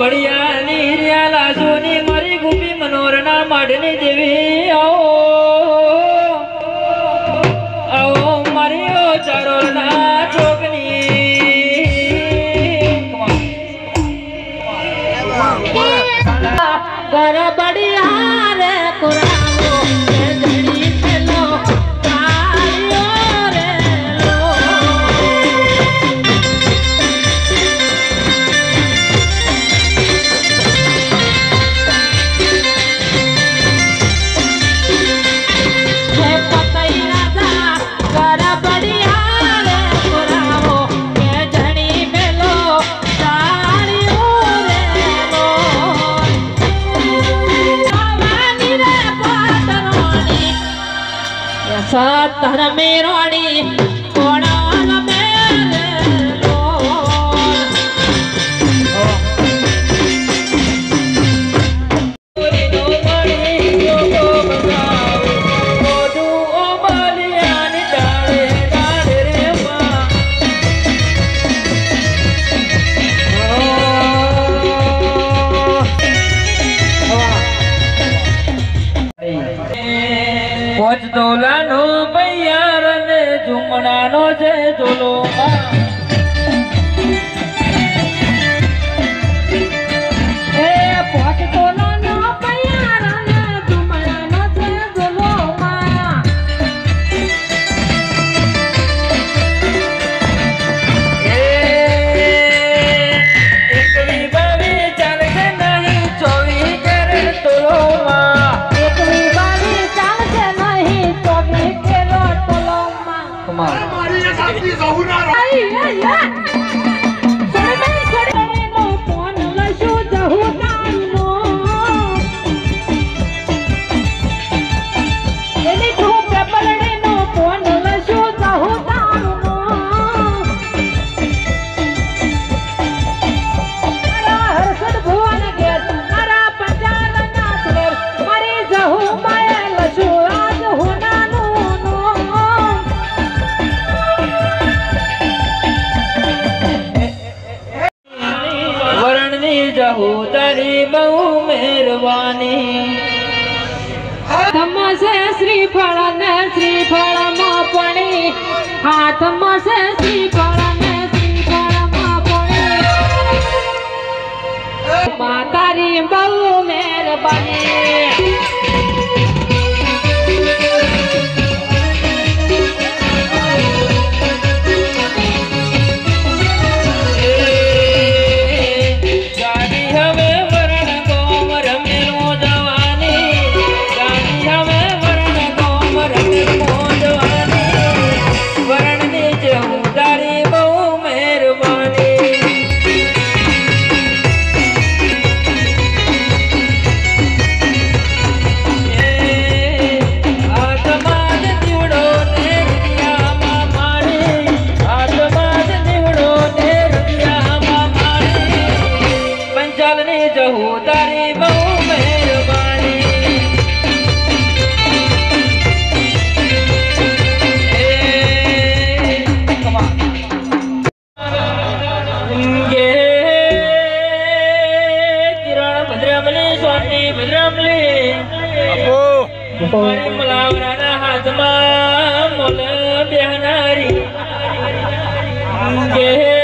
ભણિયા ની રિયા લાજો ની મારી ગુપી મનોરના માઢની દેવી સતર મેરોડી કોણ કોચ દોલાનો ભૈયાર ને ઝુમણાનો છે ઝોલો માં. હાથમાં છે શ્રીફળ ને શ્રીફળમાં પડી હાથમાં છે શ્રીફળ જહું તારી બહુ મહેરબાની. મલાવરાના હાથમાં મોલ બેહનારી ગે